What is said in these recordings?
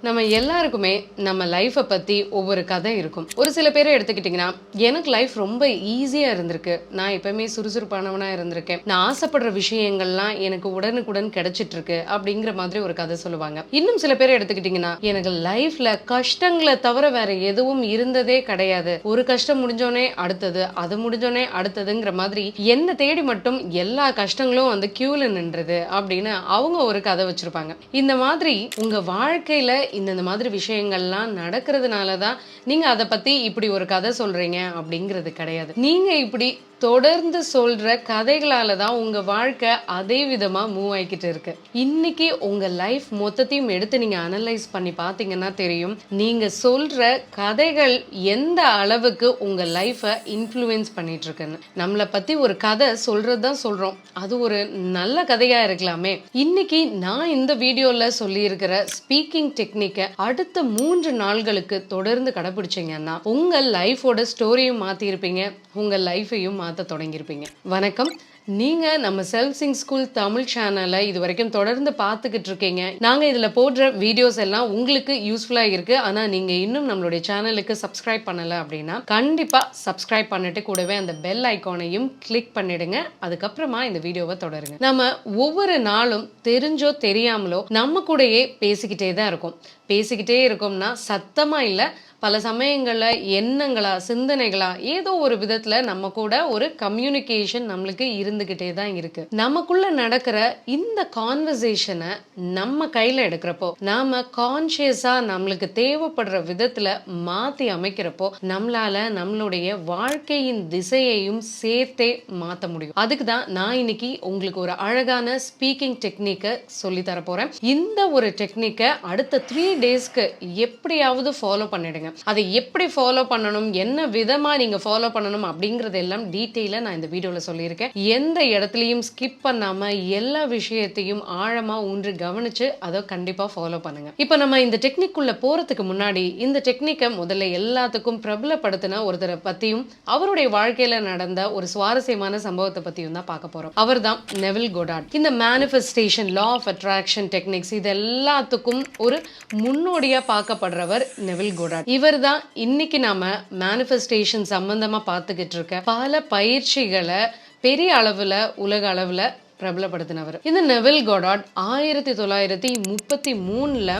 நம்ம எல்லாருக்குமே நம்ம லைஃப்பை பற்றி ஒவ்வொரு கதை இருக்கும். ஒரு சில பேரை எடுத்துக்கிட்டிங்கன்னா எனக்கு லைஃப் ரொம்ப ஈஸியாக இருந்திருக்கு. நான் எப்பவுமே சுறுசுறுப்பானவனாக இருந்திருக்கேன். நான் ஆசைப்படுற விஷயங்கள்லாம் எனக்கு உடனுக்குடன் கிடைச்சிட்டு இருக்கு அப்படிங்கிற மாதிரி ஒரு கதை சொல்லுவாங்க. இன்னும் சில பேரை எடுத்துக்கிட்டிங்கன்னா எனக்கு லைஃப்பில் கஷ்டங்களை தவிர வேற எதுவும் இருந்ததே கிடையாது. ஒரு கஷ்டம் முடிஞ்சோனே அடுத்தது அது முடிஞ்சோனே அடுத்ததுங்கிற மாதிரி என்னை தேடி மட்டும் எல்லா கஷ்டங்களும் வந்து க்யூவில் நின்றது அப்படின்னு அவங்க ஒரு கதை வச்சுருப்பாங்க. இந்த மாதிரி உங்கள் வாழ்க்கையில் இந்தந்த மாதிரி விஷயங்கள்லாம் நடக்கிறதுனால தான் நீங்க அதை பத்தி இப்படி ஒரு கதை சொல்றீங்க அப்படிங்கிறது கிடையாது. நீங்க இப்படி தொடர்ந்து சொல்ற கதைகளால தான் உங்க வாழ்க்கை அதே விதமா மூவ் ஆகிக்கிட்டு இருக்கு. இன்னைக்கு உங்க லைஃப் மொத்தத்தையும் எடுத்து நீங்க அனலைஸ் பண்ணி பார்த்தீங்கன்னா தெரியும். நீங்க சொல்ற கதைகள் எந்த அளவுக்கு உங்க லைஃப்பை இன்ஃப்ளூயன்ஸ் பண்ணிட்டு இருக்குன்னு. நம்மளை பத்தி ஒரு கதை சொல்கிறது தான் சொல்றோம். அது ஒரு நல்ல கதையா இருக்கலாமே. இன்னைக்கு நான் இந்த வீடியோல சொல்லியிருக்கிற ஸ்பீக்கிங் டெக்னிக்கை அடுத்த மூன்று நாள்களுக்கு தொடர்ந்து கடைபிடிச்சீங்கன்னா உங்க லைஃபோட ஸ்டோரியும் மாத்திருப்பீங்க உங்க லைஃபையும் மாற்ற தொடங்கியிருப்பீங்க. வணக்கம். நீங்கள் நம்ம செல்ஃப் சிங் ஸ்கூல் தமிழ் சேனலை இது வரைக்கும் தொடர்ந்து பார்த்துக்கிட்டு இருக்கீங்க. நாங்கள் இதில் போடுற வீடியோஸ் எல்லாம் உங்களுக்கு யூஸ்ஃபுல்லாக இருக்குது ஆனால் நீங்கள் இன்னும் நம்மளுடைய சேனலுக்கு சப்ஸ்கிரைப் பண்ணலை அப்படின்னா கண்டிப்பாக சப்ஸ்கிரைப் பண்ணிட்டு கூடவே அந்த பெல் ஐக்கானையும் கிளிக் பண்ணிடுங்க. அதுக்கப்புறமா இந்த வீடியோவை தொடருங்க. நம்ம ஒவ்வொரு நாளும் தெரிஞ்சோ தெரியாமலோ நம்ம கூடயே பேசிக்கிட்டே தான் இருக்கும். பேசிக்கிட்டே இருக்கோம்னா சத்தமா இல்லை பல சமயங்களில் எண்ணங்களா சிந்தனைகளா ஏதோ ஒரு விதத்தில் நம்ம கூட ஒரு கம்யூனிகேஷன் நம்மளுக்கு இருந்துக்கிட்டே தான் இருக்கு. நமக்குள்ள நடக்கிற இந்த கான்வர்சேஷனை நம்ம கையில் எடுக்கிறப்போ நாம கான்ஷியஸாக நம்மளுக்கு தேவைப்படுற விதத்தில் மாற்றி அமைக்கிறப்போ நம்மளால நம்மளுடைய வாழ்க்கையின் திசையையும் சேர்த்தே மாற்ற முடியும். அதுக்கு தான் நான் இன்னைக்கு உங்களுக்கு ஒரு அழகான ஸ்பீக்கிங் டெக்னிக்கை சொல்லி தர போறேன். இந்த ஒரு டெக்னிக்கை அடுத்த த்ரீ டேஸ்க்கு எப்படியாவது ஃபாலோ பண்ணிடுங்க. அதை எப்படி ஃபாலோ பண்ணணும் என்ன விதமாக நீங்கள் ஃபாலோ பண்ணணும் அப்படிங்கிறது எல்லாம் டீட்டெயிலாக நான் இந்த வீடியோவில் சொல்லியிருக்கேன். எந்த இடத்துலையும் ஸ்கிப் பண்ணாமல் எல்லா விஷயத்தையும் ஆழமாக ஊன்று கவனிச்சு அதை கண்டிப்பாக ஃபாலோ பண்ணுங்க. இப்போ நம்ம இந்த டெக்னிக்குள்ளே போகிறதுக்கு முன்னாடி இந்த டெக்னிக்கை முதல்ல எல்லாத்துக்கும் பிரபலப்படுத்தின ஒருத்தரை பற்றியும் அவருடைய வாழ்க்கையில் நடந்த ஒரு சுவாரஸ்யமான சம்பவத்தை பற்றியும் தான் பார்க்க போறோம். அவர்தான் நெவில் கோடாட் இந்த manifestation law of attraction techniques இது எல்லாத்துக்கும் ஒரு முன்னோடியா பார்க்கப்படுறவர் நெவில் கோடாட் இவர் தான் இன்னைக்கு நாம மேனிஃபெஸ்டேஷன் சம்பந்தமா பார்த்துக்கிட்டு இருக்க பல பயிற்சிகளை பெரிய அளவுல உலக அளவுல பிரபலப்படுத்தினவர். இந்த நெவில் கோடாட் ஆயிரத்தி தொள்ளாயிரத்தி முப்பத்தி மூணுல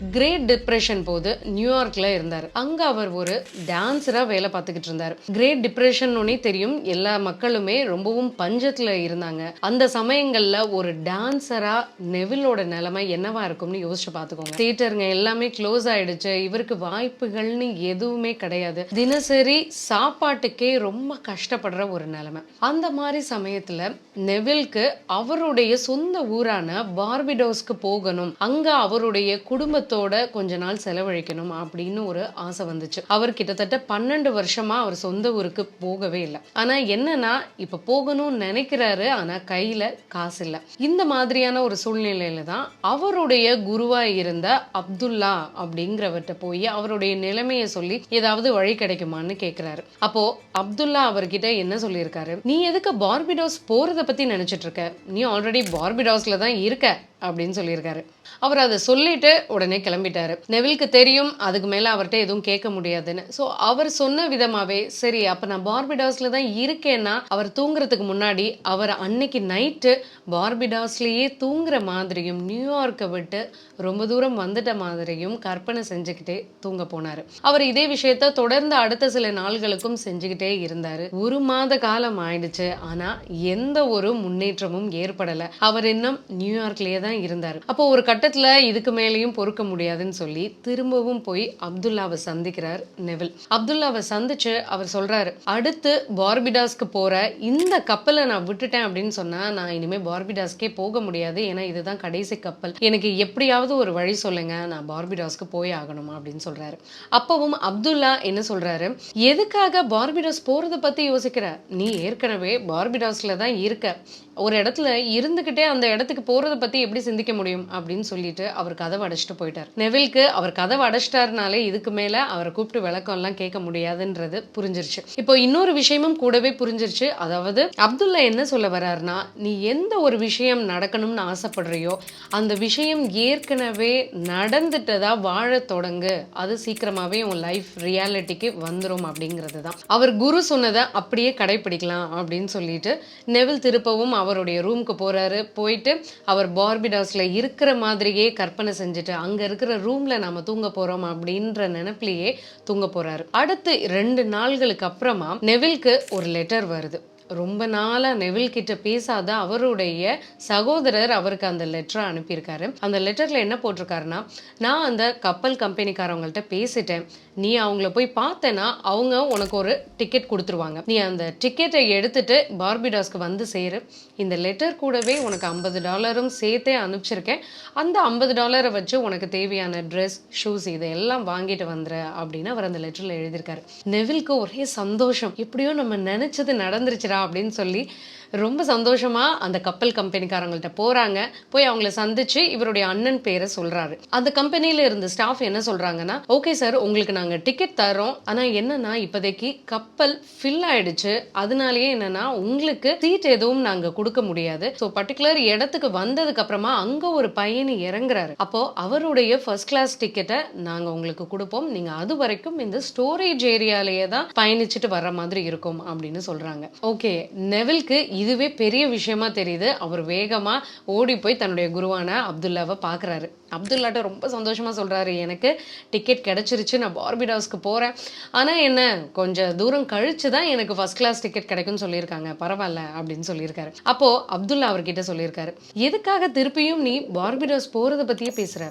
கிரேட் டிப்ரெஷன் போது நியூயார்க்கில் இருந்தார். அங்கே அவர் ஒரு டான்ஸராக வேலை பார்த்துக்கிட்டு இருந்தார். கிரேட் டிப்ரெஷன் தெரியும் எல்லா மக்களுமே ரொம்பவும் பஞ்சத்தில் இருந்தாங்க. அந்த சமயங்களில் ஒரு டான்ஸராக நெவிலோட நிலைமை என்னவா இருக்கும்னு யோசிச்சு பார்த்துக்கோங்க. தியேட்டருங்க எல்லாமே க்ளோஸ் ஆயிடுச்சு. இவருக்கு வாய்ப்புகள்னு எதுவுமே கிடையாது. தினசரி சாப்பாட்டுக்கே ரொம்ப கஷ்டப்படுற ஒரு நிலைமை. அந்த மாதிரி சமயத்தில் நெவில்க்கு அவருடைய சொந்த ஊரான பார்பிடோஸ்க்கு போகணும். அங்கே அவருடைய குடும்பத்தோட கொஞ்ச நாள் செலவழிக்கணும் அப்படின்னு ஒரு ஆசை வந்துச்சு. அவர் கிட்டத்தட்ட பன்னெண்டு வருஷமா அவர் சொந்த ஊருக்கு போகவே இல்லை. ஆனா என்னன்னா இப்ப போகணும்னு நினைக்கிறாரு ஆனா கையில காசு இல்லை. இந்த மாதிரியான ஒரு சூழ்நிலையில தான் அவருடைய குருவா இருந்த அப்துல்லா அப்படிங்கிறவர்கிட்ட போய் அவருடைய நிலைமையை சொல்லி ஏதாவது வழி கிடைக்குமான்னு கேக்குறாரு. அப்போ அப்துல்லா அவர்கிட்ட என்ன சொல்லியிருக்காரு? நீ எதுக்கு பார்பிடோஸ் போறத பத்தி நினைச்சிட்டு இருக்க? நீ ஆல்ரெடி பார்பிடாஸ்ல தான் இருக்க. அப்படின்னு சொல்லியிருக்காரு. அவர் அதை சொல்லிட்டு உடனே கிளம்பிட்டாரு. நெவில்க்கு தெரியும் அதுக்கு மேலே அவர்கிட்ட எதுவும் கேட்க முடியாதுன்னு. ஸோ அவர் சொன்ன விதமாவே சரி அப்போ நான் பார்பிடாஸ்ல தான் இருக்கேன்னா அவர் தூங்குறதுக்கு முன்னாடி அவர் அன்னைக்கு நைட்டு பார்பிடாஸ்லேயே தூங்குற மாதிரியும் நியூயார்க்கை விட்டு ரொம்ப தூரம் வந்துட்ட மாதிரியும் கற்பனை செஞ்சுக்கிட்டே தூங்க போனாரு. அவர் இதே விஷயத்த தொடர்ந்து அடுத்த சில நாள்களுக்கும் செஞ்சுக்கிட்டே இருந்தார். ஒரு மாத காலம் ஆயிடுச்சு. ஆனால் எந்த ஒரு முன்னேற்றமும் ஏற்படலை. அவர் இன்னும் நியூயார்க்லயே தான் இருந்தார். அப்போ ஒரு கட்டத்துல இதுக்கு மேலேயும் பொறுக்க முடியாதுன்னு சொல்லி திரும்பவும் போய் அப்துல்லாவை சந்திக்கிறார் நெவில். அப்துல்லாவை சந்திச்சு அவர் சொல்றாரு அடுத்து பார்பிடாஸ்க்கு போற இந்த கப்பலை நான் விட்டுட்டேன் அப்படின்னு சொன்னா நான் இனிமே பார்பிடாஸ்க்கே போக முடியாது. ஏன்னா இதுதான் கடைசி கப்பல். எனக்கு எப்படியாவது ஒரு வழி சொல்லுங்க. நான் பார்பிடாஸ்க்கு போய் ஆகணும்? அப்படின்னு சொல்றாரு. அப்பவும் அப்துல்லா என்ன சொல்றாரு எதுக்காக பார்பிடாஸ் போறதை பத்தி யோசிக்கிற? நீ ஏற்கனவே பார்பிடாஸ்ல தான் இருக்க. ஒரு இடத்துல இருந்துகிட்டே அந்த இடத்துக்கு போறதை பத்தி எப்படி எப்படி சிந்திக்க முடியும் அப்படின்னு சொல்லிட்டு அவர் கதவை அடைச்சிட்டு போயிட்டார். நெவில்க்கு அவர் கதவை அடைச்சிட்டாருனாலே இதுக்கு மேல அவரை கூப்பிட்டு விளக்கம் எல்லாம் கேட்க முடியாதுன்றது புரிஞ்சிருச்சு. இப்போ இன்னொரு விஷயமும் கூடவே புரிஞ்சிருச்சு. அதாவது அப்துல்லா என்ன சொல்ல வர்றாருன்னா நீ எந்த ஒரு விஷயம் நடக்கணும்னு ஆசைப்படுறியோ அந்த விஷயம் ஏற்கனவே நடந்துட்டதா வாழ தொடங்கு. அது சீக்கிரமாவே உன் லைஃப் ரியாலிட்டிக்கு வந்துரும் அப்படிங்கிறது தான். அவர் குரு சொன்னதை அப்படியே கடைபிடிக்கலாம் அப்படின்னு சொல்லிட்டு நெவில் திருப்பவும் அவருடைய ரூமுக்கு போறாரு. போயிட்டு அவர் பார்பிடாஸ்ல இருக்கிற மாதிரியே கற்பனை செஞ்சுட்டு அங்க இருக்கிற ரூம்ல நாம தூங்க போறோம் அப்படின்ற நினப்பிலேயே தூங்க போறாரு. அடுத்து ரெண்டு நாள்களுக்கு அப்புறமா நெவில்க்கு ஒரு லெட்டர் வருது. ரொம்ப நாளா நெவில் கிட்ட பேசாத அவருடைய சகோதரர் அவருக்கு அந்த லெட்டரை அனுப்பியிருக்காரு. அந்த லெட்டரில் என்ன போட்டிருக்காருன்னா நான் அந்த கப்பல் கம்பெனிக்காரவங்கள்ட்ட பேசிட்டேன். நீ அவங்கள போய் பார்த்தேன்னா அவங்க உனக்கு ஒரு டிக்கெட் கொடுத்துருவாங்க. நீ அந்த டிக்கெட்டை எடுத்துட்டு பார்பிடாஸ்க்கு வந்து சேரு. இந்த லெட்டர் கூடவே உனக்கு ஐம்பது டாலரும் சேர்த்தே அனுப்பிச்சிருக்கேன். அந்த ஐம்பது டாலரை வச்சு உனக்கு தேவையான ட்ரெஸ் ஷூஸ் இதையெல்லாம் வாங்கிட்டு வந்துரு அப்படின்னு அவர் அந்த லெட்டரில் எழுதியிருக்காரு. நெவில்க்கு ஒரே சந்தோஷம். எப்படியோ நம்ம நினைச்சது நடந்துருச்சுடா. அப்படின்னு சொல்லி ரொம்ப சந்தோஷமா அந்த கப்பல் கம்பெனிக்காரங்கள்ட்ட போறாங்க. போய் அவங்கள சந்திச்சு இவருடைய அண்ணன் பேரை சொல்றாரு. அந்த கம்பெனில இருந்த ஸ்டாஃப் என்ன சொல்றாங்கன்னா ஓகே சார் உங்களுக்கு நாங்க டிக்கெட் தரோம் ஆனா என்னன்னா இப்போதைக்கு கப்பல் ஃபில் ஆயிடுச்சு. அதனாலயே என்னன்னா உங்களுக்கு சீட் எதுவும் நாங்க கொடுக்க முடியாது. ஸோ பர்டிகுலர் இடத்துக்கு வந்ததுக்கு அப்புறமா அங்க ஒரு பயணி இறங்குறாரு. அப்போ அவருடைய ஃபர்ஸ்ட் கிளாஸ் டிக்கெட்டை நாங்க உங்களுக்கு கொடுப்போம். நீங்க அது வரைக்கும் இந்த ஸ்டோரேஜ் ஏரியாலேயே தான் பயணிச்சுட்டு வர்ற மாதிரி இருக்கும். அப்படின்னு சொல்றாங்க. ஓகே நெவில்க்கு இதுவே பெரிய விஷயமா தெரியுது. அவர் வேகமாக ஓடி போய் தன்னுடைய குருவான அப்துல்லாவை பார்க்குறாரு அப்துல்லாட்ட ரொம்ப சந்தோஷமா சொல்றாரு எனக்கு டிக்கெட் கிடைச்சிருச்சு நான் பார்பிடாஸ்க்கு போறேன். ஆனா என்ன கொஞ்சம் தூரம் கழிச்சு தான் எனக்கு ஃபர்ஸ்ட் கிளாஸ் டிக்கெட் கிடைக்கும்னு சொல்லியிருக்காங்க. பரவாயில்ல அப்படின்னு சொல்லியிருக்காரு. அப்போ அப்துல்லா அவர்கிட்ட சொல்லியிருக்காரு எதுக்காக திருப்பியும் நீ பார்பிடாஸ் போறதை பத்தியே பேசுற?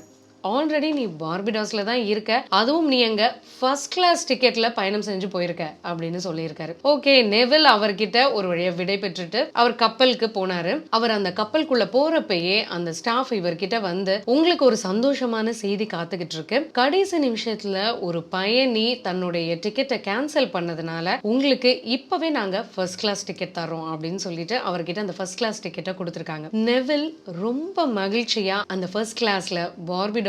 ஆல்ரெடி நீ பார்பிடாஸ்ல தான் இருக்க. அதுவும் நீ எங்க ஃபர்ஸ்ட் கிளாஸ் டிக்கெட்ல பயணம் செஞ்சு போயிருக்க அப்படின்னு சொல்லியிருக்காரு. ஓகே நெவில் அவர்கிட்ட ஒரு வழியா விடை பெற்றுட்டு அவர் கப்பலுக்கு போனாரு. அவர் அந்த கப்பலுக்குள்ள போறப்பயே அந்த ஸ்டாஃப் இவர்கிட்ட வந்து உங்களுக்கு ஒரு சந்தோஷமான செய்தி காத்துக்கிட்டு இருக்கு. கடைசி நிமிஷத்துல ஒரு பயணி தன்னுடைய டிக்கெட்டை கேன்சல் பண்ணதுனால உங்களுக்கு இப்பவே நாங்க ஃபர்ஸ்ட் கிளாஸ் டிக்கெட் தரோம் அப்படின்னு சொல்லிட்டு அவர்கிட்ட அந்த ஃபர்ஸ்ட் கிளாஸ் டிக்கெட்டை கொடுத்துருக்காங்க. நெவில் ரொம்ப மகிழ்ச்சியா அந்த ஃபர்ஸ்ட் கிளாஸ்ல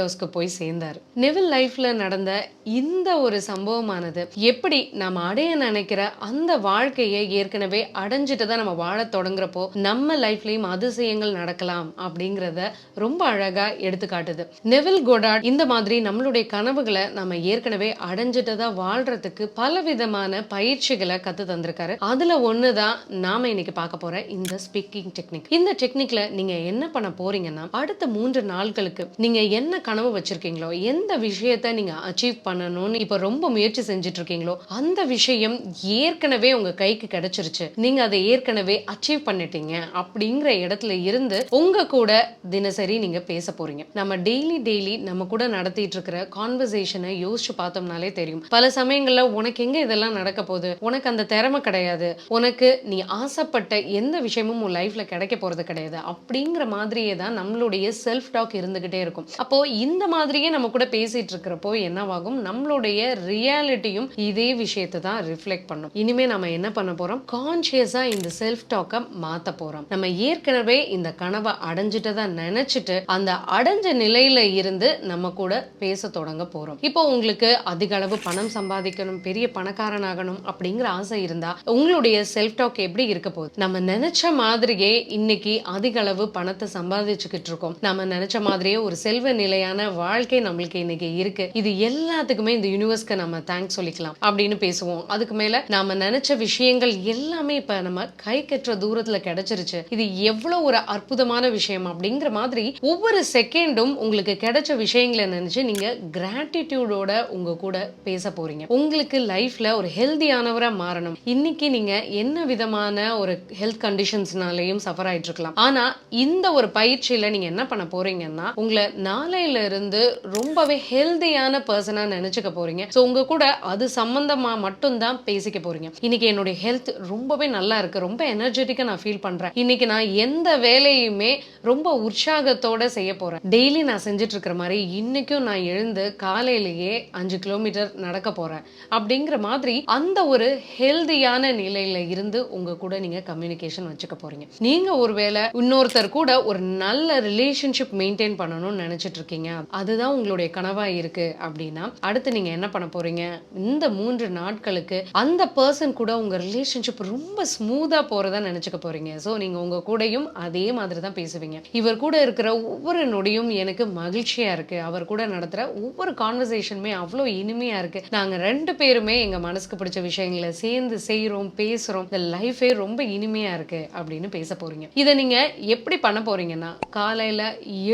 ஹவுஸ்க்கு போய் சேர்ந்தார். நெவில் லைஃப்ல நடந்த இந்த ஒரு சம்பவமானது. எப்படி நம்ம அடைய நினைக்கிற அந்த வாழ்க்கையை ஏற்கனவே அடைஞ்சிட்டு தான் நம்ம வாழ தொடங்குறப்போ நம்ம லைஃப்லயும் அதிசயங்கள் நடக்கலாம் அப்படிங்கிறத ரொம்ப அழகா எடுத்துக்காட்டுது நெவில் கோடாட் இந்த மாதிரி நம்மளுடைய கனவுகளை நம்ம ஏற்கனவே அடைஞ்சிட்டு தான் வாழ்றதுக்கு பல விதமான பயிற்சிகளை கத்து தந்திருக்காரு. அதுல ஒண்ணுதான் நாம இன்னைக்கு பார்க்க போற இந்த ஸ்பீக்கிங் டெக்னிக் இந்த டெக்னிக்ல நீங்க என்ன பண்ண போறீங்கன்னா அடுத்த மூன்று நாட்களுக்கு நீங்க என்ன கனவு வச்சிருக்கீங்களோ எந்த விஷயத்த நீங்க அச்சீவ் பண்ணணும்னு இப்ப ரொம்ப முயற்சி செஞ்சுட்டு இருக்கீங்களோ அந்த விஷயம் ஏற்கனவே உங்க கைக்கு கிடைச்சிருச்சு. நீங்க அதை ஏற்கனவே அச்சீவ் பண்ணிட்டீங்க அப்படிங்கிற இடத்துல இருந்து உங்க கூட தினசரி நீங்க பேச போறீங்க. நம்ம டெய்லி டெய்லி நம்ம கூட நடத்திட்டு இருக்கிற கான்வர்சேஷனை யோசிச்சு பார்த்தோம்னாலே தெரியும். பல சமயங்கள்ல உனக்கு எங்க இதெல்லாம் நடக்க போகுது? உனக்கு அந்த திறமை கிடையாது. உனக்கு நீ ஆசைப்பட்ட எந்த விஷயமும் உன் லைஃப்ல கிடைக்க போறது கிடையாது. அப்படிங்கிற மாதிரியே தான் நம்மளுடைய செல்ஃப் டாக் இருந்துகிட்டே இருக்கும். அப்போ இந்த மாதிரியே நம்ம கூட பேசிட்டு இருக்கிறப்போ என்னவாகும்? நம்மளுடைய ரியாலிட்டியும் இதே விஷயத்தை தான் ரிஃப்ளெக்ட் பண்ணும். இனிமே நம்ம என்ன பண்ண போறோம்? கான்சியஸா இந்த செல்ஃப் டாக்கை மாத்த போறோம். நம்ம ஏற்கனவே இந்த கனவை அடைஞ்சிட்டதா நினைச்சிட்டு அந்த அடைஞ்ச நிலையில இருந்து நம்ம கூட பேச தொடங்க போறோம். இப்போ உங்களுக்கு அதிக அளவு பணம் சம்பாதிக்கணும் பெரிய பணக்காரனாகணும் அப்படிங்கிற ஆசை இருந்தா உங்களுடைய செல்ஃப் டாக் எப்படி இருக்க போகுது? நம்ம நினைச்ச மாதிரியே இன்னைக்கு அதிக அளவு பணத்தை சம்பாதிச்சுக்கிட்டு இருக்கோம். நம்ம நினைச்ச மாதிரியே ஒரு செல்வ நிலையான வாழ்க்கை நம்மளுக்கு இன்னைக்கு இருக்கு. இது எல்லாத்துக்கும் இந்த யூனிவர்ஸ்க்கு நம்ம தேங்க்ஸ் சொல்லிக்கலாம் அப்படின்னு பேசுவோம். அதுக்கு மேல நாம நினைச்ச விஷயங்கள் எல்லாமே இப்ப நம்ம கை கற்ற தூரத்துல கிடைச்சிருச்சு. இது எவ்வளவு ஒரு அற்புதமான விஷயம் அப்படிங்கிற மாதிரி ஒவ்வொரு செகண்டும் உங்களுக்கு கிடைச்ச விஷயங்களை நினைச்சு நீங்க கிராட்டிடியூடோட உங்க கூட பேச போறீங்க. உங்களுக்கு லைஃப்ல ஒரு ஹெல்தியானவரா மாறணும். இன்னைக்கு நீங்க என்ன விதமான ஒரு ஹெல்த் கண்டிஷன்ஸ்னாலையும் சஃபர் ஆயிட்டு இருக்கலாம். ஆனா இந்த ஒரு பயிற்சியில நீங்க என்ன பண்ண போறீங்கன்னா உங்களை நாளையில இருந்து ரொம்பவே ஹெல்தியான பர்சனா நினைச்சுக்க போறீங்க. ஸோ உங்க கூட அது சம்பந்தமா மட்டும்தான் பேசிக்க போறீங்க. இன்னைக்கு என்னுடைய ஹெல்த் ரொம்பவே நல்லா இருக்கு. ரொம்ப எனர்ஜெட்டிக்கா நான் ஃபீல் பண்றேன். இன்னைக்கு நான் எந்த வேலையுமே ரொம்ப உற்சாகத்தோட செய்ய போறேன். டெய்லி நான் செஞ்சுட்டு இருக்கிற மாதிரி இன்னைக்கும் நான் எழுந்து காலையிலேயே அஞ்சு கிலோமீட்டர் நடக்க போறேன். அப்படிங்கிற மாதிரி அந்த ஒரு ஹெல்தியான நிலையில இருந்து உங்க கூட நீங்க கம்யூனிகேஷன் வச்சுக்க போறீங்க. நீங்க ஒருவேளை இன்னொருத்தர் கூட ஒரு நல்ல ரிலேஷன்ஷிப் மெயின்டைன் பண்ணணும்னு நினைச்சிட்டு இருக்கீங்க அதுதான் உங்களுடைய கனவா இருக்கு. அப்படின்னா அடுத்து நீங்க என்ன பண்ண போறீங்க? இந்த மூன்று நாட்களுக்கு அந்த பர்சன் கூட உங்க ரிலேஷன்ஷிப் ரொம்ப ஸ்மூதா போறதா நினைச்சுக்க போறீங்க. ஸோ நீங்க உங்க கூடயும் அதே மாதிரி தான் பேசுவீங்க. இவர் கூட இருக்கிற ஒவ்வொரு நொடியும் எனக்கு மகிழ்ச்சியா இருக்கு. அவர் கூட நடத்துற ஒவ்வொரு கான்வர்சேஷனுமே அவ்வளோ இனிமையா இருக்கு. நாங்க ரெண்டு பேருமே எங்க மனசுக்கு பிடிச்ச விஷயங்களை சேர்ந்து செய்யறோம் பேசுறோம். இந்த லைஃபே ரொம்ப இனிமையா இருக்கு அப்படின்னு பேச போறீங்க. இதை நீங்க எப்படி பண்ண போறீங்கன்னா காலையில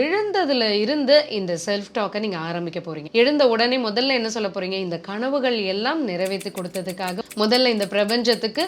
எழுந்ததுல இருந்து இந்த செல்ஃப் டாக்கை நீங்க ஆரம்பிக்க போறீங்க. எழுந்த உடனே முதல்ல என்ன சொல்ல போறீங்க? இந்த கனவுகள் எல்லாம் நிறைவேற்றி கொடுத்ததுக்காக முதல்ல இந்த பிரபஞ்சத்துக்கு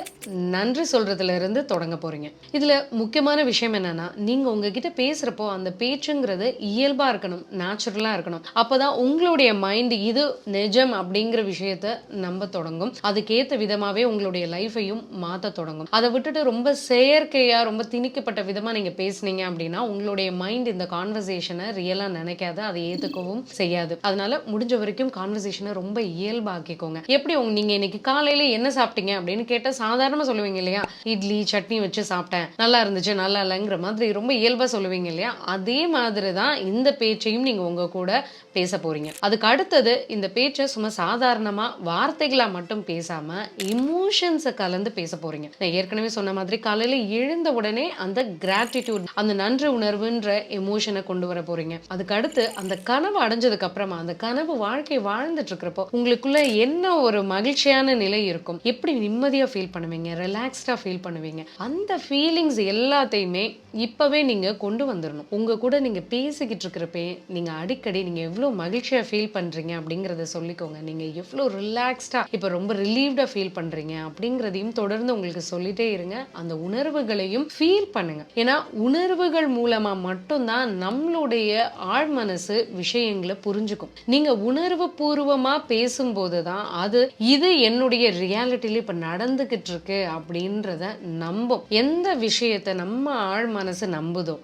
நன்றி சொல்றதுல இருந்து தொடங்க போறீங்க. இதுல முக்கியமான விஷயம் என்னன்னா நீங்க உங்ககிட்ட பேசுறப்போ அந்த பேச்சுங்கிறது இயல்பா இருக்கணும் நேச்சுரலா இருக்கணும். அப்பதான் உங்களுடைய மைண்ட் இது நிஜம் அப்படிங்கிற விஷயத்த நம்ப தொடங்கும். அதுக்கேத்த விதமாவே உங்களுடைய லைஃபையும் மாத்த தொடங்கும். அதை விட்டுட்டு ரொம்ப செயற்கையா ரொம்ப திணிக்கப்பட்ட விதமா நீங்க பேசுனீங்க அப்படின்னா உங்களுடைய மைண்ட் இந்த கான்வர்சேஷனை ரியலா நினைக்காது அதை ஏத்துக்கவும் செய்யாது. அதனால முடிஞ்ச வரைக்கும் கான்வர்சேஷனை ரொம்ப இயல்பாக்கிக்கோங்க. எப்படி உங்க நீங்க இன்னைக்கு காலையில என்ன சாப்பிட்டீங்க அப்படின்னு கேட்டா சாதாரணமா சொல்லுவீங்க இல்லையா? இட்லி சட்னி வச்சு சாப்பிட்டேன். நல்லா இருந்துச்சு நல்லா இல்லைங்கிற மாதிரி ரொம்ப இயல்பா சொல்லுவீங்க இல்லையா? அதே மாதிரி தான் இந்த பேச்சையும் நீங்க உங்க கூட பேச போறீங்க. அதுக்கு அடுத்தது இந்த பேச்சை சும்மா சாதாரணமா வார்த்தைகளா மட்டும் பேசாம இமோஷன்ஸை கலந்து பேச போறீங்க. நான் ஏற்கனவே சொன்ன மாதிரி காலையில எழுந்த உடனே அந்த கிராட்டிடியூட் அந்த நன்றி உணர்வுன்ற எமோஷனை கொண்டு வர போறீங்க. அதுக்கு அடுத்து அந்த கனவு அடைஞ்சதுக்கு அப்புறமா அந்த கனவு வாழ்க்கை வாழ்ந்துட்டு இருக்கிறப்போ உங்களுக்குள்ள என்ன ஒரு மகிழ்ச்சியான நிலை இருக்கும்? எப்படி நிம்மதியா ஃபீல் பண்ணுவீங்க? ரிலாக்ஸ்டா ஃபீல் பண்ணுவீங்க? அந்த ஃபீலிங்ஸ் எல்லாத்தையுமே இப்பவே நீங்க கொண்டு வந்துடணும் உங்க கூட நீங்க பேசிக்கிட்டு இருக்கிறப்பே நீங்க அடிக்கடி நீங்க எவ்வளவு மகிழ்ச்சியா ஃபீல் பண்றீங்க அப்படிங்கறத சொல்லிக்கோங்க. நீங்க எவ்வளவு ரிலாக்ஸ்டா இப்ப ரொம்ப ரிலீவ்டா ஃபீல் பண்றீங்க அப்படிங்கறதையும் தொடர்ந்து உங்களுக்கு சொல்லிட்டே இருங்க. அந்த உணர்வுகளையும் ஃபீல் பண்ணுங்க. ஏன்னா உணர்வுகள் மூலமா மட்டும்தான் நம்மளுடைய ஆழ்மனசு விஷயங்களை புரிஞ்சுக்கும். நீங்க உணர்வு பூர்வமா பேசும்போது தான் அது இது என்னுடைய ரியாலிட்டியில் இப்ப நடந்துகிட்டு இருக்கு அப்படின்றத நம்பும். எந்த விஷயத்தை நம்ம ஆழ் மனசு நம்புதோ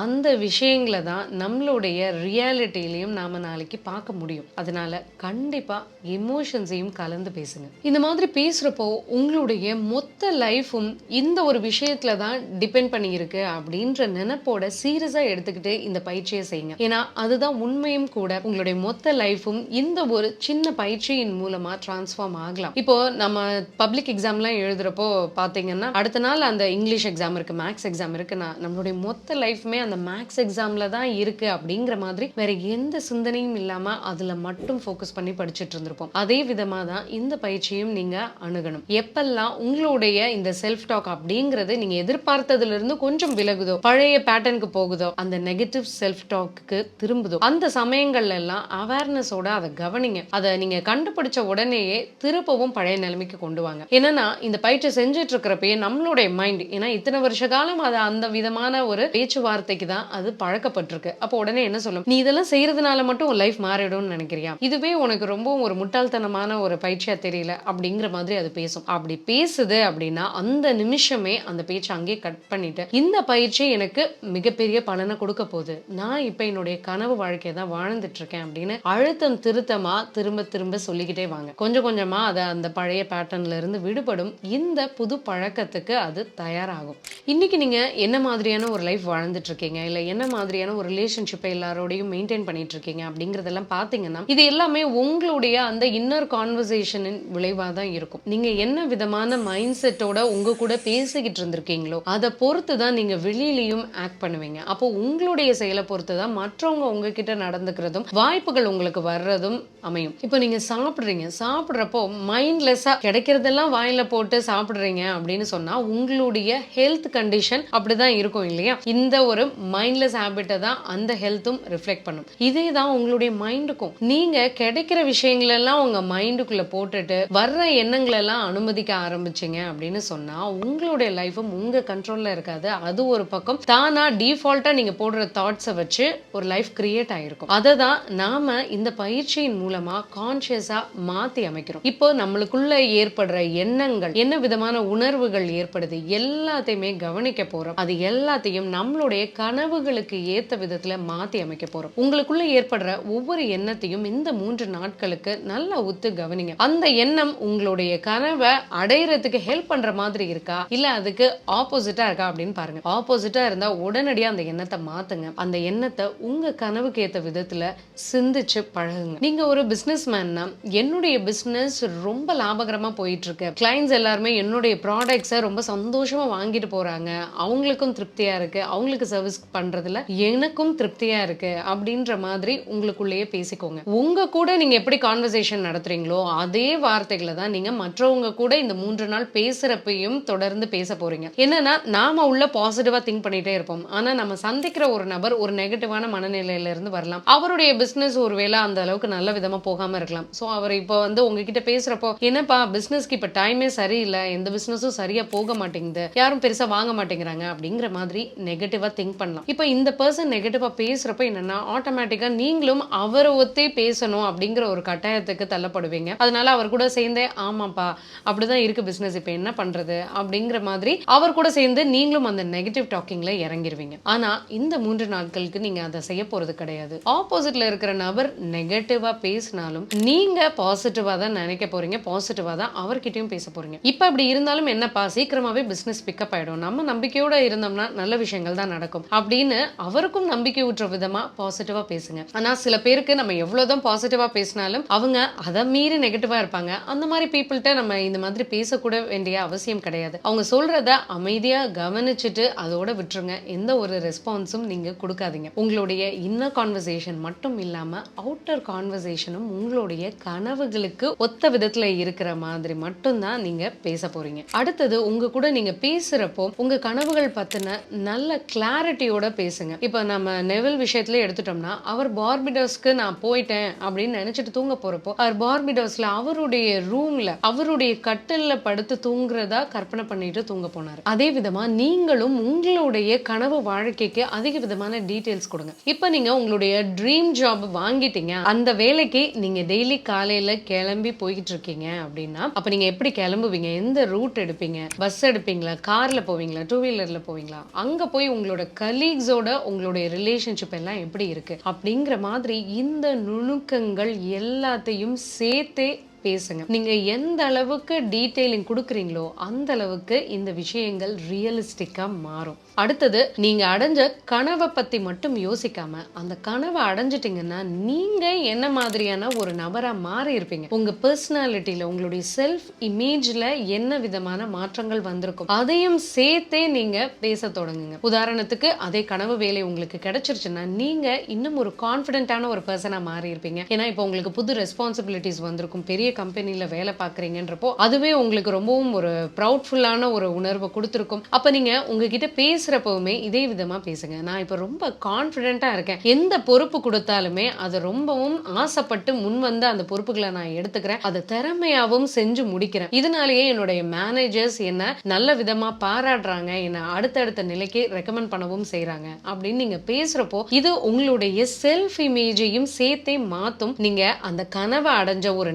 அந்த விஷயங்களை தான் நம்மளுடைய ரியாலிட்டிலையும் நாம நாளைக்கு பார்க்க முடியும். அதனால கண்டிப்பா எமோஷன்ஸையும் கலந்து பேசுங்க. இந்த மாதிரி பேசுறப்போ உங்களுடைய மொத்த லைஃபும் இந்த ஒரு விஷயத்துல தான் டிபெண்ட் பண்ணியிருக்கு அப்படின்ற நினைப்போட சீரியஸா எடுத்துக்கிட்டு இந்த பயிற்சியை செய்யுங்க. ஏன்னா அதுதான் உண்மையும் கூட உங்களுடைய மொத்த லைஃபும் இந்த ஒரு சின்ன பயிற்சியின் மூலமா டிரான்ஸ்ஃபார்ம் ஆகலாம். இப்போ நம்ம பப்ளிக் எக்ஸாம்லாம் எழுதுறப்போ பாத்தீங்கன்னா அடுத்த நாள் அந்த இங்கிலீஷ் எக்ஸாம் இருக்கு மேக்ஸ் எக்ஸாம் இருக்குன்னா நம்மளுடைய மொத்த லைஃப்மே அந்த மேக்ஸ் எக்ஸாம்ல தான் இருக்கு அப்படிங்கிற மாதிரி வேற எந்த சிந்தனையும் இல்லாமல் அதில் மட்டும் ஃபோக்கஸ் பண்ணி படிச்சுட்டு இருந்திருப்போம். அதே விதமா தான் இந்த பயிற்சியும் நீங்கள் அணுகணும். எப்பெல்லாம் உங்களுடைய இந்த செல்ஃப் டாக் அப்படிங்கிறது நீங்க எதிர்பார்த்ததுலேருந்து கொஞ்சம் விலகுதோ பழைய பேட்டர்னுக்கு போகுதோ அந்த நெகட்டிவ் செல்ஃப் டாக்கு திரும்புதோ அந்த சமயங்கள்ல எல்லாம் அவேர்னஸோட அதை கவனிங்க. அதை நீங்க கண்டுபிடிச்ச உடனேயே திருப்பவும் பழைய நிலைமைக்கு கொண்டு வாங்க. என்னன்னா இந்த பயிற்சி செஞ்சுட்டு இருக்கிறப்பயே நம்மளுடைய மைண்ட் ஏன்னா இத்தனை வருஷ காலம் அது அந்த விதமான ஒரு பேச்சுவார்த்தை வார்த்தைக்கு தான் அது பழக்கப்பட்டிருக்கு. அப்போ உடனே என்ன சொல்லும்? நீ இதெல்லாம் செய்யறதுனால மட்டும் உன் லைஃப் மாறிடும்னு நினைக்கிறியா? இதுவே உனக்கு ரொம்பவும் ஒரு முட்டாள்தனமான ஒரு பயிற்சியா தெரியல அப்படிங்கிற மாதிரி அது பேசும். அப்படி பேசுது அப்படின்னா அந்த நிமிஷமே அந்த பேச்சை அங்கேயே கட் பண்ணிட்டு இந்த பயிற்சி எனக்கு மிகப்பெரிய பலனை கொடுக்க போகுது. நான் இப்ப என்னுடைய கனவு வாழ்க்கையை தான் வாழ்ந்துட்டு இருக்கேன் அப்படின்னு அழுத்தம் திருத்தமா திரும்ப திரும்ப சொல்லிக்கிட்டே வாங்க. கொஞ்சம் கொஞ்சமா அதை அந்த பழைய பேட்டர்ன்ல இருந்து விடுபடும். இந்த புது பழக்கத்துக்கு அது தயாராகும். இன்னைக்கு நீங்க என்ன மாதிரியான ஒரு லைஃப் வாழ்ந்துட்டு இருக்கீங்க? இல்ல என்ன மாதிரியான ஒரு ரிலேஷன்ஷிப்பை எல்லாரோடையும் மெயின்டைன் பண்ணிட்டு இருக்கீங்க அப்படிங்கறதெல்லாம் பாத்தீங்கன்னா இது எல்லாமே உங்களுடைய அந்த இன்னர் கான்வர்சேஷனின் விளைவா தான் இருக்கும். நீங்க என்ன விதமான மைண்ட் செட்டோட உங்க கூட பேசிக்கிட்டு இருந்திருக்கீங்களோ அதை பொறுத்து தான் நீங்க வெளியிலயும் ஆக்ட் பண்ணுவீங்க. அப்போ உங்களுடைய செயலை பொறுத்து தான் மற்றவங்க உங்ககிட்ட நடந்துக்கிறதும் வாய்ப்புகள் உங்களுக்கு வர்றதும் அமையும். இப்போ நீங்க சாப்பிடுறீங்க. சாப்பிடுறப்போ மைண்ட்லெஸ்ஸா கிடைக்கிறதெல்லாம் வாயில போட்டு சாப்பிடுறீங்க அப்படின்னு சொன்னா உங்களுடைய ஹெல்த் கண்டிஷன் அப்படிதான் இருக்கும் இல்லையா? இந்த ஒரு ஒரு மைண்ட்லெஸ் ஹேபிட்டை தான் அந்த ஹெல்த்தும் ரிஃப்ளெக்ட் பண்ணும். இதே தான் உங்களுடைய மைண்டுக்கும் நீங்கள் கிடைக்கிற விஷயங்களெல்லாம் உங்கள் மைண்டுக்குள்ளே போட்டுட்டு வர்ற எண்ணங்களெல்லாம் அனுமதிக்க ஆரம்பிச்சீங்க அப்படின்னு சொன்னால் உங்களுடைய லைஃபும் உங்கள் கண்ட்ரோலில் இருக்காது. அது ஒரு பக்கம். தானா டிஃபால்ட்டாக நீங்கள் போடுற தாட்ஸை வச்சு ஒரு லைஃப் கிரியேட் ஆகிருக்கும் அதை தான் நாம இந்த பயிற்சியின் மூலமா கான்ஷியஸாக மாற்றி அமைக்கிறோம். இப்போ நம்மளுக்குள்ள ஏற்படுற எண்ணங்கள் என்ன விதமான உணர்வுகள் ஏற்படுது எல்லாத்தையுமே கவனிக்க போகிறோம் அது எல்லாத்தையும் நம்மளுடைய கனவுகளுக்கு ஏத்த விதத்துல மாத்தி அமைக்க போறோம். உங்களுக்குள்ள ஏற்படுற ஒவ்வொரு எண்ணத்தையும் இந்த மூன்று நாட்களுக்கு நல்லா ஒத்து கவனிங்க. அந்த எண்ணம் உங்களுடைய கனவை அடையிறதுக்கு ஹெல்ப் பண்ற மாதிரி இருக்கா? இல்ல அதுக்கு ஆப்போசிட்டா இருக்கா அப்படின்னு பாருங்க. ஆப்போசிட்டா இருந்தா உடனடியா அந்த எண்ணத்தை மாத்துங்க. அந்த எண்ணத்தை உங்க கனவுக்கு ஏத்த விதத்துல சிந்திச்சு பழகுங்க. நீங்க ஒரு பிசினஸ் மேன்னா என்னுடைய பிசினஸ் ரொம்ப லாபகரமா போயிட்டு இருக்கு கிளைண்ட்ஸ் எல்லாருமே என்னுடைய ப்ராடக்ட்ஸை ரொம்ப சந்தோஷமா வாங்கிட்டு போறாங்க. அவங்களுக்கும் திருப்தியா இருக்கு. அவங்களுக்கு சர்வீஸ் பண்றதுல எனக்கும் திருப்தியா இருக்கு அப்படின்ற மாதிரி உங்களுக்குள்ளேயே பேசிக்கோங்க. உங்க கூட நீங்க எப்படி கான்வர்சேஷன் நடத்துறீங்களோ அதே வார்த்தைகளை தான் நீங்க மற்றவங்க கூட இந்த மூன்று நாள் பேசுறப்பையும் தொடர்ந்து பேச போறீங்க. என்னன்னா நாம உள்ள பாசிட்டிவா திங்க் பண்ணிட்டே இருப்போம். ஆனா நம்ம சந்திக்கிற ஒரு நபர் ஒரு நெகட்டிவான மனநிலையில இருந்து வரலாம். அவருடைய பிசினஸ் ஒருவேளை அந்த அளவுக்கு நல்ல விதமா போகாம இருக்கலாம். சோ அவர் இப்போ வந்து உங்ககிட்ட பேசுறப்போ என்னப்பா பிசினஸ்க்கு இப்ப டைமே சரியில்லை. எந்த பிசினஸும் சரியா போக மாட்டேங்குது. யாரும் பெருசா வாங்க மாட்டேங்கிறாங்க. அப்படிங்கிற மாதிரி நெகட்டிவாக திங்க் பண்ணலாம். இப்போ இந்த பர்சன் நெகட்டிவாக பேசுறப்ப என்னன்னா ஆட்டோமேட்டிக்கா நீங்களும் அவரை ஒத்தே பேசணும் அப்படிங்கிற ஒரு கட்டாயத்துக்கு தள்ளப்படுவீங்க. அதனால அவர் கூட சேர்ந்தே ஆமாப்பா அப்படிதான் இருக்கு பிசினஸ் இப்போ என்ன பண்றது? அப்படிங்கிற மாதிரி அவர் கூட சேர்ந்து நீங்களும் அந்த நெகட்டிவ் டாக்கிங்ல இறங்கிருவீங்க. ஆனா இந்த மூன்று நாட்களுக்கு நீங்க அதை செய்ய போறது கிடையாது. ஆப்போசிட்ல இருக்கிற நபர் நெகட்டிவாக பேசினாலும் நீங்க பாசிட்டிவாக தான் நினைக்க போறீங்க. பாசிட்டிவா தான் அவர்கிட்டயும் பேச போறீங்க. இப்ப அப்படி இருந்தாலும் என்னப்பா சீக்கிரமாவே பிசினஸ் பிக்கப் ஆயிடும். நம்ம நம்பிக்கையோட இருந்தோம்னா நல்ல விஷயங்கள் தான் நடக்கும். அப்படின்னு அவருக்கும் நம்பிக்கை ஊற்ற விதமா பாசிட்டிவா பேசுங்க. ஆனா சில பேருக்கு நம்ம எவ்வளவுதான் பாசிட்டிவா பேசினாலும் அவங்க அதை மீறி நெகட்டிவா இருப்பாங்க. அந்த மாதிரி பீப்புள்கிட்ட நம்ம இந்த மாதிரி பேசக்கூட வேண்டிய அவசியம் கிடையாது. அவங்க சொல்றத அமைதியா கவனிச்சுட்டு அதோட விட்டுருங்க. எந்த ஒரு ரெஸ்பான்ஸும் நீங்க கொடுக்காதீங்க. உங்களுடைய இன்னர் கான்வர்சேஷன் மட்டும் இல்லாம அவுட்டர் கான்வர்சேஷனும் உங்களுடைய கனவுகளுக்கு ஒத்த விதத்துல இருக்கிற மாதிரி மட்டும்தான் நீங்க பேச போறீங்க. அடுத்தது உங்க கூட நீங்க பேசுறப்போ உங்க கனவுகள் பத்தின நல்ல கிளாரிட்டி கிளாரிட்டியோட பேசுங்க. இப்போ நம்ம நெவில் விஷயத்துல எடுத்துட்டோம்னா அவர் பார்பிடோஸ்க்கு நான் போயிட்டேன் அப்படின்னு நினைச்சிட்டு தூங்க போறப்போ அவர் பார்பிடோஸ்ல அவருடைய ரூம்ல அவருடைய கட்டல்ல படுத்து தூங்குறதா கற்பனை பண்ணிட்டு தூங்க போனார். அதே விதமா நீங்களும் உங்களுடைய கனவு வாழ்க்கைக்கு அதிக விதமான டீட்டெயில்ஸ் கொடுங்க. இப்போ நீங்க உங்களுடைய ட்ரீம் ஜாப் வாங்கிட்டீங்க. அந்த வேலைக்கு நீங்க டெய்லி காலையில கிளம்பி போய்கிட்டு இருக்கீங்க அப்படின்னா அப்ப நீங்க எப்படி கிளம்புவீங்க? எந்த ரூட் எடுப்பீங்க? பஸ் எடுப்பீங்களா? கார்ல போவீங்களா? டூ வீலர்ல போவீங்களா? அங்க போய் உங்களோட கலீக்ஸோட உங்களுடைய ரிலேஷன்ஷிப் எல்லாம் எப்படி இருக்கு? அப்படிங்கிற மாதிரி இந்த நுணுக்கங்கள் எல்லாத்தையும் சேர்த்தே பேசுங்க. நீங்க எந்த அளவுக்கு டீட்டெயிலிங் கொடுக்குறீங்களோ அந்த அளவுக்கு இந்த விஷயங்கள் ரியலிஸ்டிக்கா மாறும். அடுத்தது நீங்க அடைஞ்ச கனவை பத்தி மட்டும் யோசிக்காம அந்த கனவை அடைஞ்சிட்டீங்கன்னா நீங்க என்ன மாதிரியான ஒரு நபரா மாறி இருப்பீங்க. உங்க பர்சனாலிட்டியில உங்களுடைய செல்ஃப் இமேஜ்ல என்ன விதமான மாற்றங்கள் வந்திருக்கும்? அதையும் சேர்த்தே நீங்க பேச தொடங்குங்க. உதாரணத்துக்கு அதே கனவு வேலை உங்களுக்கு கிடைச்சிருச்சுன்னா நீங்க இன்னும் ஒரு கான்பிடென்ட்டான ஒரு பர்சனா மாறி இருப்பீங்க. ஏன்னா இப்போ உங்களுக்கு புது ரெஸ்பான்சிபிலிட்டிஸ் வந்திருக்கும். பெரிய கம்பெனியில் வேலை பார்க்குறீங்கன்றப்போ அதுவே உங்களுக்கு ரொம்பவும் ஒரு ப்ரௌட்ஃபுல்லான ஒரு உணர்வை கொடுத்துருக்கும். அப்போ நீங்க உங்ககிட்ட பேசுறப்பவுமே இதே விதமா பேசுங்க. நான் இப்போ ரொம்ப கான்ஃபிடென்ட்டா இருக்கேன். எந்த பொறுப்பு கொடுத்தாலுமே அதை ரொம்பவும் ஆசைப்பட்டு முன் வந்து அந்த பொறுப்புகளை நான் எடுத்துக்கிறேன். அதை திறமையாகவும் செஞ்சு முடிக்கிறேன். இதனாலேயே என்னுடைய மேனேஜர்ஸ் என்ன நல்ல விதமா பாராடுறாங்க என்னை அடுத்தடுத்த நிலைக்கு ரெக்கமெண்ட் பண்ணவும் செய்றாங்க. அப்படின்னு நீங்க பேசுறப்போ இது உங்களுடைய செல்ஃப் இமேஜையும் சேர்த்தே மாத்தும். நீங்க அந்த கனவை அடைஞ்ச ஒரு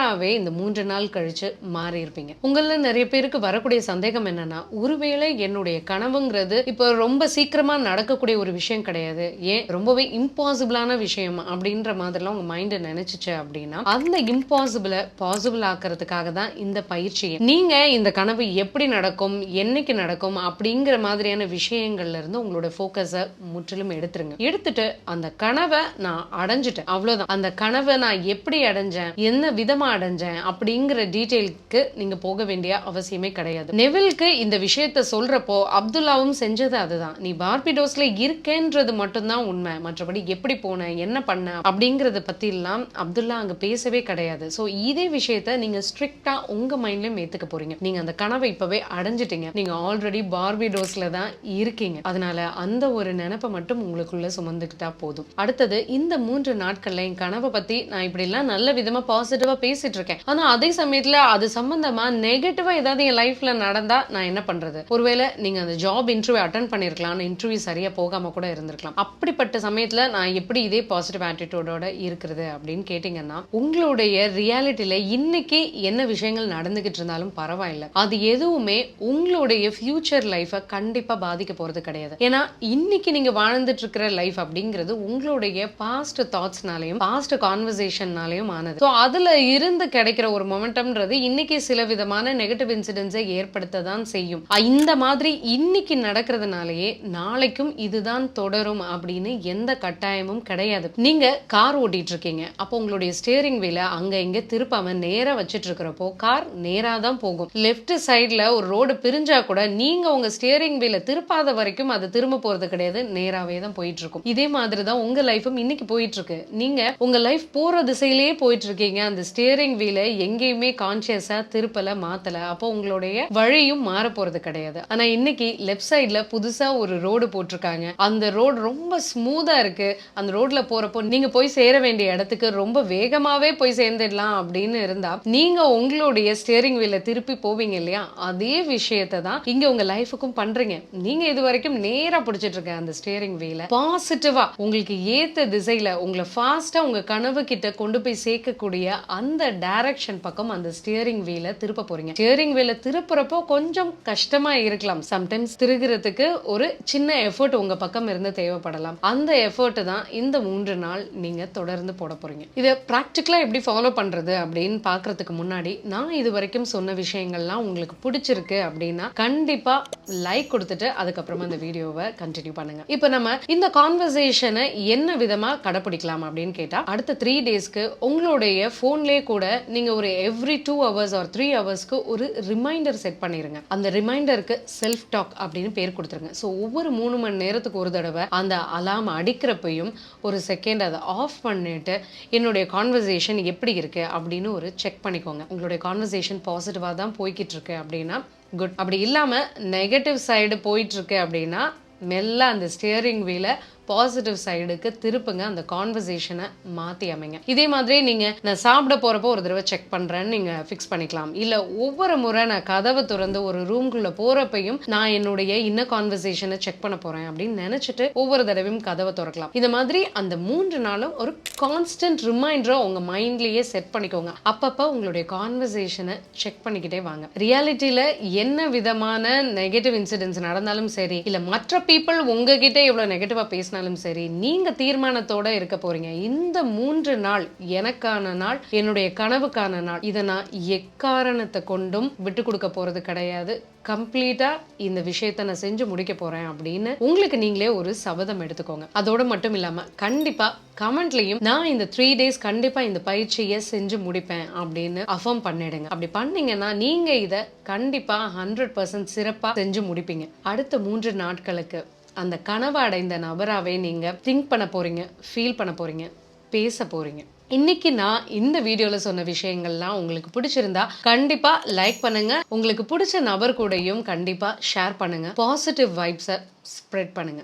நபராவே இந்த மூன்று நாள் கழிச்சு மாறி இருப்பீங்க. உங்கள நிறைய பேருக்கு வரக்கூடிய சந்தேகம் என்னன்னா ஒருவேளை என்னுடைய கனவுங்கிறது இப்போ ரொம்ப சீக்கிரமா நடக்கக்கூடிய ஒரு விஷயம் கிடையாது. ஏன்? ரொம்பவே இம்பாசிபிளான விஷயம் அப்படின்ற மாதிரிலாம் உங்க மைண்ட் நினைச்சுச்சு அப்படின்னா அந்த இம்பாசிபிளை பாசிபிள் ஆக்கிறதுக்காக தான் இந்த பயிற்சியை நீங்க இந்த கனவு எப்படி நடக்கும் என்னைக்கு நடக்கும் அப்படிங்கிற மாதிரியான விஷயங்கள்ல இருந்து உங்களோட ஃபோக்கஸை முற்றிலும் எடுத்துருங்க. எடுத்துட்டு அந்த கனவை நான் அடைஞ்சிட்டேன். அவ்வளவுதான். அந்த கனவை நான் எப்படி அடைஞ்சேன்? என்ன விதமான அடைஞ்சேன் அப்படிங்கிற டீட்டெயிலுக்கு நீங்க போக வேண்டிய அவசியமே கிடையாது. நெவில்க்கு இந்த விஷயத்த சொல்றப்போ அப்துல்லாவும் செஞ்சது அதுதான். நீ பார்பிடோஸ்ல இருக்கேன்றது மட்டும்தான் உண்மை. மற்றபடி எப்படி போன என்ன பண்ண அப்படிங்கறத பத்தி எல்லாம் அப்துல்லா அங்க பேசவே கிடையாது. ஸோ இதே விஷயத்த நீங்க ஸ்ட்ரிக்டா உங்க மைண்ட்லயும் ஏத்துக்க போறீங்க. நீங்க அந்த கனவை இப்பவே அடைஞ்சிட்டீங்க. நீங்க ஆல்ரெடி பார்பிடோஸ்ல தான் இருக்கீங்க. அதனால அந்த ஒரு நினைப்பை மட்டும் உங்களுக்குள்ள சுமந்துக்கிட்டா போதும். அடுத்தது இந்த மூன்று நாட்கள்ல என் கனவை பத்தி நான் இப்படி எல்லாம் நல்ல விதமா பாசிட்டிவா பேசிட்டு இருக்கேன் ஆனா அதே சமயத்துல அது சம்பந்தமா நெகட்டிவா ஏதாவது என் லைஃப்ல நடந்தா நான் என்ன பண்றது? ஒருவேளை நீங்க அந்த ஜாப் இன்டர்வியூ அட்டன் பண்ணிருக்கலாம் ஆனா இன்டர்வியூ சரியா போகாம கூட இருந்திருக்கலாம். அப்படிப்பட்ட சமயத்துல நான் எப்படி இதே பாசிட்டிவ் ஆட்டிடியூடோட இருக்கிறது அப்படின்னு கேட்டீங்கன்னா உங்களுடைய ரியாலிட்டியில இன்னைக்கு என்ன விஷயங்கள் நடந்துகிட்டு இருந்தாலும் பரவாயில்ல. அது எதுவுமே உங்களுடைய ஃபியூச்சர் லைஃபை கண்டிப்பா பாதிக்க போறது கிடையாது. ஏன்னா இன்னைக்கு நீங்க வாழ்ந்துட்டு இருக்கிற லைஃப் அப்படிங்கிறது உங்களுடைய பாஸ்ட் தாட்ஸ்னாலையும் பாஸ்ட் கான்வர்சேஷன்னாலையும் ஆனது. ஸோ அதுல இருந்து கிடைக்கிற ஒரு மொமெண்டம்ன்றது இன்னைக்கு சில விதமான நெகட்டிவ் இன்சிடென்ட்ஸை ஏற்படுத்த தான் செய்யும். இந்த மாதிரி இன்னைக்கு நடக்கிறதுனாலயே நாளைக்கும் இதுதான் தொடரும் அப்படின்னு எந்த கட்டாயமும் கிடையாது. நீங்க கார் ஓட்டிட்டு இருக்கீங்க அப்போ உங்களுடைய ஸ்டியரிங் வீல அங்க இங்க திருப்பாம நேரா வச்சிட்டு இருக்கிறப்போ கார் நேரா தான் போகும். லெஃப்ட் சைடுல ஒரு ரோடு பிரிஞ்சா கூட நீங்க உங்க ஸ்டியரிங் வீல திருப்பாத வரைக்கும் அது திரும்ப போறது கிடையாது. நேராவே தான் போயிட்டு இருக்கும் இதே மாதிரி தான் உங்க லைஃபும் இன்னைக்கு போயிட்டு இருக்கு நீங்க உங்க லைஃப் போற திசையிலேயே போயிட்டு இருக்கீங்க அந்த ஸ்டியரிங் வீல எங்கேயுமே கான்சியஸா திருப்பல மாத்தல. அப்போ உங்களுடைய வழியும் மாற போறது கிடையாது. ஆனா இன்னைக்கு லெஃப்ட் சைடுல புதுசா ஒரு ரோடு போட்டிருக்காங்க. அந்த ரோடு ரொம்ப ஸ்மூதா இருக்கு. அந்த ரோட்ல போறப்போ நீங்க போய் சேர வேண்டிய இடத்துக்கு ரொம்ப வேகமாவே போய் சேர்ந்துடலாம் அப்படின்னு இருந்தா நீங்க உங்களுடைய ஸ்டியரிங் வீல திருப்பி போவீங்க இல்லையா? அதே விஷயத்தை தான் இங்க உங்க லைஃபுக்கும் பண்றீங்க. நீங்க இது வரைக்கும் நேரா பிடிச்சிட்டு இருக்க அந்த ஸ்டியரிங் வீல பாசிட்டிவா உங்களுக்கு ஏத்த திசையில உங்களை ஃபாஸ்டா உங்க கனவு கிட்ட கொண்டு போய் சேர்க்கக்கூடிய அந்த டைரக்ஷன் பக்கம் அந்த ஸ்டியரிங் வீல திருப்ப போறீங்க? ஸ்டியரிங் வீல திருப்புறப்போ கொஞ்சம் கஷ்டமா இருக்கலாம். சம்டைம்ஸ் திருகிறதுக்கு ஒரு சின்ன எஃபர்ட் உங்க பக்கம் இருந்து தேவைப்படலாம். அந்த எஃபர்ட் தான் இந்த மூன்று நாள் நீங்க தொடர்ந்து போட போறீங்க. இதை ப்ராக்டிக்கலா எப்படி ஃபாலோ பண்றது அப்படின்னு பாக்குறதுக்கு முன்னாடி நான் இது வரைக்கும் சொன்ன விஷயங்கள்லாம் உங்களுக்கு பிடிச்சிருக்கு அப்படின்னா கண்டிப்பா லைக் கொடுத்துட்டு அதுக்கப்புறமா இந்த வீடியோவை கண்டினியூ பண்ணுங்க. இப்போ நம்ம இந்த கான்வர்சேஷனை என்ன விதமா கடைபிடிக்கலாம் அப்படின்னு கேட்டா அடுத்த த்ரீ டேஸ்க்கு உங்களுடைய ஃபோன்லேயே கூட நீங்கள் ஒரு every two hours or three ஹவர்ஸ்க்கு ஒரு ரிமைண்டர் செட் பண்ணிடுங்க அந்த ரிமைண்டருக்கு செல்ஃப் டாக் அப்படின்னு பேர் கொடுத்துருங்க. ஸோ ஒவ்வொரு மூணு மணி நேரத்துக்கு ஒரு தடவை அந்த அலாம் அடிக்கிறப்பையும் ஒரு செகண்ட் அதை ஆஃப் பண்ணிட்டு என்னுடைய கான்வர்சேஷன் எப்படி இருக்குது அப்படின்னு ஒரு செக் பண்ணிக்கோங்க. உங்களுடைய கான்வர்சேஷன் பாசிட்டிவாக தான் போய்கிட்டு இருக்கு அப்படின்னா குட் அப்படி இல்லாமல் நெகட்டிவ் சைடு போயிட்டுருக்கு அப்படின்னா மெல்ல அந்த ஸ்டியரிங் வீல பாசிட்டிவ் சைடுக்கு திருப்புங்க அந்த கான்வர்சேஷனை மாற்றி அமைங்க. இதே மாதிரி நீங்கள் நான் சாப்பிட போகிறப்போ ஒரு தடவை செக் பண்ணுறேன்னு நீங்கள் ஃபிக்ஸ் பண்ணிக்கலாம். இல்லை ஒவ்வொரு முறை நான் கதவை திறந்து ஒரு ரூம்குள்ளே போகிறப்பையும் நான் என்னுடைய இன்ன கான்வர்சேஷனை செக் பண்ண போகிறேன் அப்படின்னு நினச்சிட்டு ஒவ்வொரு தடவையும் கதவை திறக்கலாம். இந்த மாதிரி அந்த மூன்று நாளும் ஒரு கான்ஸ்டன்ட் ரிமைண்டரை உங்கள் மைண்ட்லேயே செட் பண்ணிக்கோங்க. அப்பப்போ உங்களுடைய கான்வர்சேஷனை செக் பண்ணிக்கிட்டே வாங்க. ரியாலிட்டியில் என்ன விதமான நெகட்டிவ் இன்சிடென்ட்ஸ் நடந்தாலும் சரி இல்லை மற்ற பீப்புள் உங்ககிட்ட எவ்வளோ நெகட்டிவாக இருந்தாலும் சரி நீங்கள் தீர்மானத்தோட இருக்க போறீங்க. இந்த மூன்று நாள் எனக்கான நாள் என்னுடைய கனவுக்கான நாள் இதை நான் எக்காரணத்தை கொண்டும் விட்டு கொடுக்க போறது கிடையாது. கம்ப்ளீட்டா இந்த விஷயத்தை நான் செஞ்சு முடிக்க போறேன் அப்படின்னு உங்களுக்கு நீங்களே ஒரு சபதம் எடுத்துக்கோங்க. அதோட மட்டும் இல்லாம கண்டிப்பா கமெண்ட்லயும் நான் இந்த த்ரீ டேஸ் கண்டிப்பா இந்த பயிற்சியை செஞ்சு முடிப்பேன் அப்படின்னு அஃபர்ம் பண்ணிடுங்க. அப்படி பண்ணீங்கன்னா நீங்க இதை கண்டிப்பா ஹண்ட்ரட் பர்சன்ட் சிறப்பா செஞ்சு முடிப்பீங்க. அடுத்த மூன்று நாட்களுக்கு அந்த கனவை அடைந்த நபராகவே நீங்கள் திங்க் பண்ண போகிறீங்க ஃபீல் பண்ண போகிறீங்க பேச போகிறீங்க இன்னைக்கு நான் இந்த வீடியோவில் சொன்ன விஷயங்கள்லாம் உங்களுக்கு பிடிச்சிருந்தா கண்டிப்பாக லைக் பண்ணுங்க. உங்களுக்கு பிடிச்ச நபர் கூடயும் கண்டிப்பாக ஷேர் பண்ணுங்க. பாசிட்டிவ் வைப்ஸை ஸ்ப்ரெட் பண்ணுங்க.